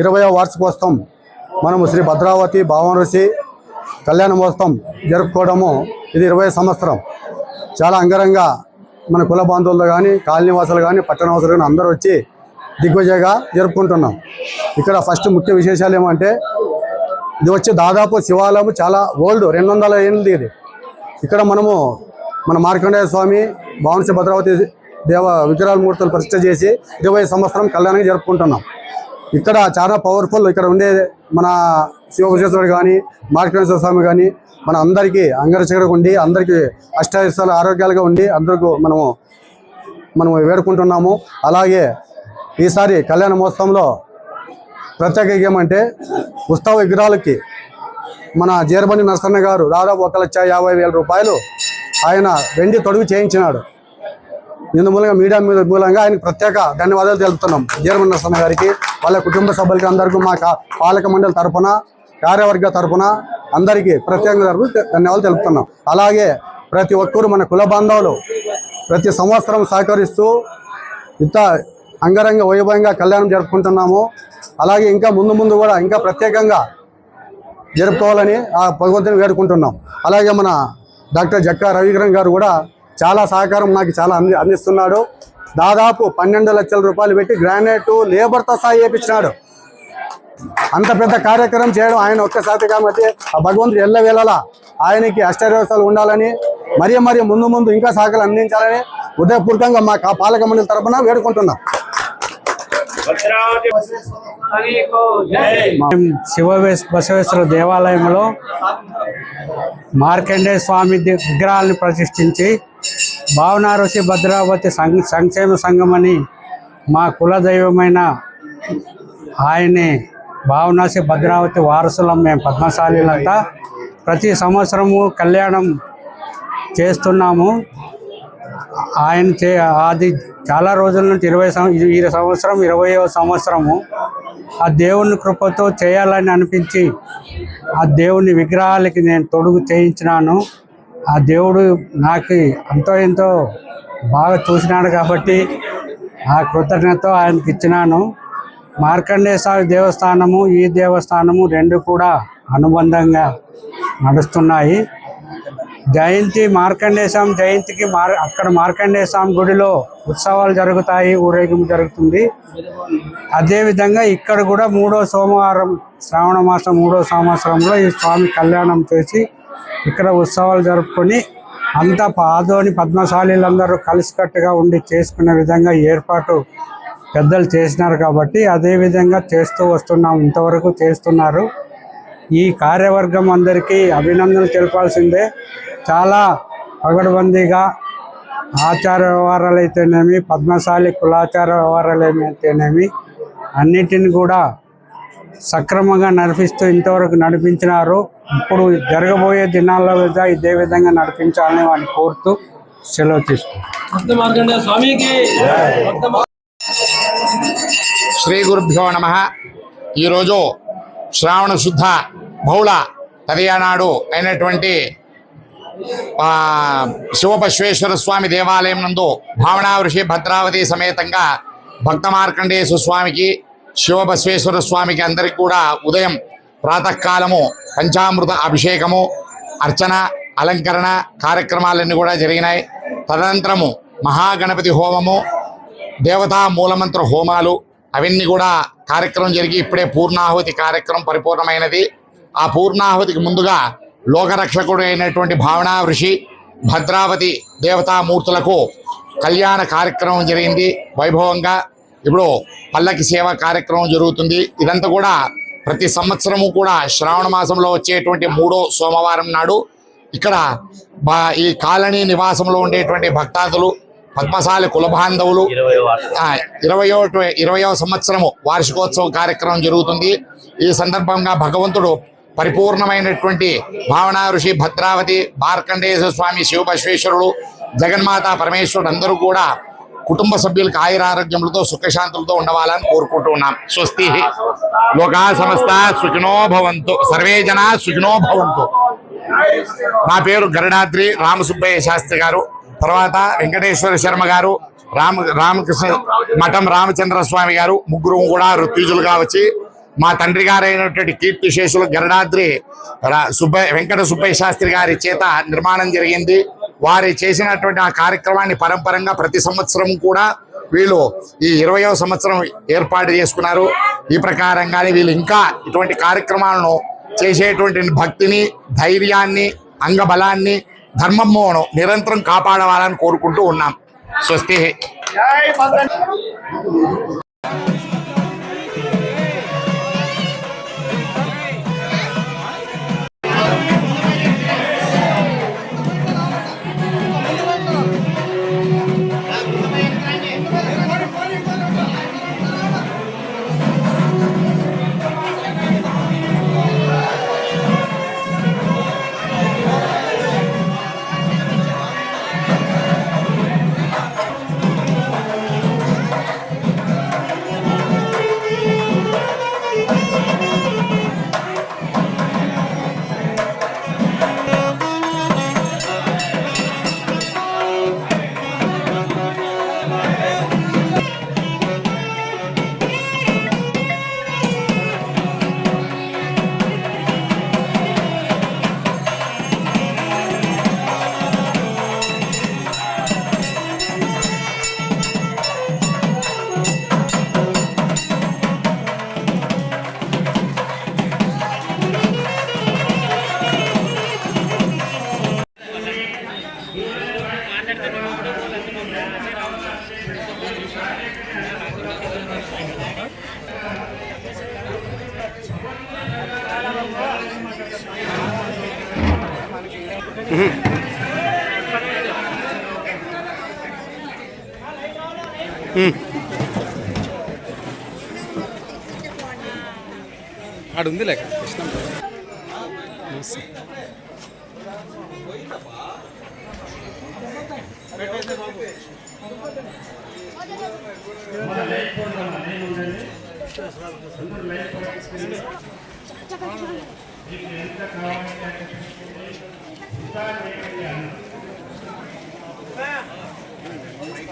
ఇరవయో వార్షికోత్సవం మనము శ్రీ భద్రావతి భావన కళ్యాణ మహోత్సవం జరుపుకోవడము. ఇది ఇరవై సంవత్సరం. చాలా అంగరంగ మన కుల బాంధవులు కానీ కాలనీవాసులు కానీ పట్టణవాసులు కానీ అందరూ వచ్చి దిగ్విజయగా జరుపుకుంటున్నాం. ఇక్కడ ఫస్ట్ ముఖ్య విశేషాలు ఏమంటే ఇది వచ్చి దాదాపు శివాలయం చాలా ఓల్డ్ రెండు వందల ఏళ్ళది ఇది. ఇక్కడ మనము మన మార్కండేయ స్వామి భావనసి భద్రావతి దేవ విగ్రహాల మూర్తులు ప్రతిష్ట చేసి ఇరవై సంవత్సరం కళ్యాణంగా జరుపుకుంటున్నాం. ఇక్కడ చాలా పవర్ఫుల్ ఇక్కడ ఉండే మన శివభూషేశ్వరుడు కానీ మార్కండేశ్వర స్వామి కానీ మన అందరికీ అంగరచకరకు ఉండి అందరికీ అష్టాయిస్తాలు ఆరోగ్యాలుగా ఉండి అందరికీ మనము మనము వేడుకుంటున్నాము. అలాగే ఈసారి కళ్యాణ మహోత్సవంలో ప్రత్యేక ఏమంటే ఉత్సవ విగ్రహాలకి మన జీరబండి నరసన్న గారు దాదాపు ఒక లక్ష యాభై వేల రూపాయలు ఆయన వెండి తొడుగు చేయించినాడు. ఇందు మూలంగా మీడియా మీద మూలంగా ఆయనకు ప్రత్యేక ధన్యవాదాలు తెలుపుతున్నాం జీరబండి నరసన్న గారికి. వాళ్ళ కుటుంబ సభ్యులకి అందరికీ మా పాలక మండలి తరపున కార్యవర్గ తరపున అందరికీ ప్రత్యేకంగా ధన్యవాదాలు తెలుపుతున్నాం. అలాగే ప్రతి ఒక్కరు మన కుల బాంధవులు ప్రతి సంవత్సరం సహకరిస్తూ ఇంత అంగరంగ వైభవంగా కళ్యాణం జరుపుకుంటున్నాము. అలాగే ఇంకా ముందు ముందు కూడా ఇంకా ప్రత్యేకంగా జరుపుకోవాలని ఆ భగవంతుని వేడుకుంటున్నాం. అలాగే మన డాక్టర్ జక్కా రవికరణ్ గారు కూడా చాలా సహకారం నాకు చాలా అంది అందిస్తున్నాడు. దాదాపు పన్నెండు లక్షల రూపాయలు పెట్టి గ్రానైట్ లేబర్తో సహా వేయించినాడు అంత పెద్ద కార్యక్రమం చేయడం ఆయన ఒక్కసారి కాబట్టి ఆ భగవంతుడు ఎల్లవేళలా ఆయనకి అష్టదేవతలు ఉండాలని మరీ మరీ ముందు ముందు ఇంకా సహకారం అందించాలని హృదయపూర్వకంగా మా పాలక మండలి తరఫున వేడుకుంటున్నాం. మేము శివ బసవేశ్వర దేవాలయంలో మార్కండేయ స్వామి విగ్రహాలను ప్రతిష్ఠించి భావన ఋషి భద్రావతి సంఘ సంక్షేమ సంఘం అని మా కులదైవమైన ఆయనే భావనాసి భద్రావతి వారసులం మేము పద్మశాలీలంతా. ప్రతి సంవత్సరము కళ్యాణం చేస్తున్నాము. ఆయన చే అది చాలా రోజుల నుండి ఇరవై సం- ఈ సంవత్సరం ఇరవయో సంవత్సరము. ఆ దేవుని కృపతో చేయాలని అనిపించి ఆ దేవుని విగ్రహాలకి నేను తొడుగు చేయించినాను. ఆ దేవుడు నాకు ఎంతో ఎంతో బాగా చూసినాడు కాబట్టి ఆ కృతజ్ఞత ఆయనకి ఇచ్చినాను. మార్కండేశ్వరి దేవస్థానము ఈ దేవస్థానము రెండు కూడా అనుబంధంగా నడుస్తున్నాయి. జయంతి మార్కండేశ్వరం స్వామి జయంతికి మార్ అక్కడ మార్కండేశ్వరం స్వామి గుడిలో ఉత్సవాలు జరుగుతాయి ఊరేగింపు జరుగుతుంది. అదేవిధంగా ఇక్కడ కూడా మూడో సోమవారం శ్రావణ మాసం మూడో సంవత్సరంలో ఈ స్వామి కళ్యాణం చేసి ఇక్కడ ఉత్సవాలు జరుపుకొని అంతా పాదోని పద్మశాలీలందరూ కలిసికట్టుగా ఉండి చేసుకునే విధంగా ఏర్పాటు పెద్దలు చేసినారు కాబట్టి అదే విధంగా చేస్తూ వస్తున్నాం ఇంతవరకు చేస్తున్నారు. ఈ కార్యవర్గం అందరికీ అభినందనలు తెలపాల్సిందే. చాలా పగడబందీగా ఆచార వ్యవహారాలు అయితేనేమి పద్మశాలి కులాచార వ్యవహారాలు అయితేనేమి అన్నిటిని కూడా సక్రమంగా నడిపిస్తూ ఇంతవరకు నడిపించినారు. ఇప్పుడు జరగబోయే దినాల్లో కూడా ఇదే విధంగా నడిపించాలని వాడిని కోరుతూ సెలవు తీసుకుంటాం భక్త మార్కండేయ స్వామికి భక్త మా- శ్రీ గురుభ్యో నమ. ఈరోజు శ్రావణ శుద్ధ బహుళ తదియానాడు అయినటువంటి ఆ, శివబశ్వేశ్వర స్వామి దేవాలయం నందు భావనా ఋషి భద్రావతి సమేతంగా భక్త మార్కండేశ్వర స్వామికి శివబశ్వేశ్వర స్వామికి అందరికి కూడా ఉదయం ప్రాతకాలము పంచామృత అభిషేకము అర్చన అలంకరణ కార్యక్రమాలన్నీ కూడా జరిగినాయి. తదనంతరము మహాగణపతి హోమము దేవతా మూలమంత్ర హోమాలు అవన్నీ కూడా కార్యక్రమం జరిగి ఇప్పుడే పూర్ణాహుతి కార్యక్రమం పరిపూర్ణమైనది. ఆ పూర్ణాహుతికి ముందుగా లోకరక్షకుడు అయినటువంటి భావనా ఋషి భద్రావతి దేవతామూర్తులకు కళ్యాణ కార్యక్రమం జరిగింది వైభవంగా. ఇప్పుడు పల్లకి సేవ కార్యక్రమం జరుగుతుంది. ఇదంతా కూడా ప్రతి సంవత్సరము కూడా శ్రావణ మాసంలో వచ్చేటువంటి మూడో సోమవారం నాడు ఇక్కడ బా- ఈ కాలనీ నివాసంలో ఉండేటువంటి భక్తాదులు పద్మశాలి కులబాంధవులు ఇరవయో ఇరవయో సంవత్సరము వార్షికోత్సవ కార్యక్రమం జరుగుతుంది. ఈ సందర్భంగా భగవంతుడు పరిపూర్ణమైనటువంటి భావనా ఋషి భద్రావతి మార్కండేశ్వర స్వామి శివబశ్వేశ్వరుడు జగన్మాత పరమేశ్వరుడు అందరూ కూడా కుటుంబ సభ్యులకు ఆయురారోగ్యములతో సుఖశాంతులతో ఉండవాలని కోరుకుంటూ ఉన్నాం. స్వస్తి లోకా సమస్త సుఖినో భవంతు. సర్వే జనా సుఖినో భవంతు. నా పేరు గరుడాద్రి రామసుబ్బయ్య శాస్త్రి గారు. తర్వాత వెంకటేశ్వర శర్మ గారు రామ రామకృష్ణ మఠం రామచంద్ర స్వామి గారు. ముగ్గురు కూడా ఋత్విజులుగా వచ్చి మా తండ్రి గారైనటువంటి కీర్తిశేషులు గరుడాద్రి సుబ్బయ్య వెంకట సుబ్బయ్య శాస్త్రి గారి చేత నిర్మాణం జరిగింది. వారి చేసినటువంటి ఆ కార్యక్రమాన్ని పరంపరంగా ప్రతి సంవత్సరం కూడా వీళ్ళు ఈ ఇరవయో సంవత్సరం ఏర్పాటు చేసుకున్నారు. ఈ ప్రకారంగానే వీళ్ళు ఇంకా ఇటువంటి కార్యక్రమాలను చేసేటువంటి భక్తిని ధైర్యాన్ని అంగబలాన్ని ధర్మమ్మను నిరంతరం కాపాడవాలని కోరుకుంటూ ఉన్నాం. స్వస్తి ఆడుంది లేక కృష్ణ Gracias.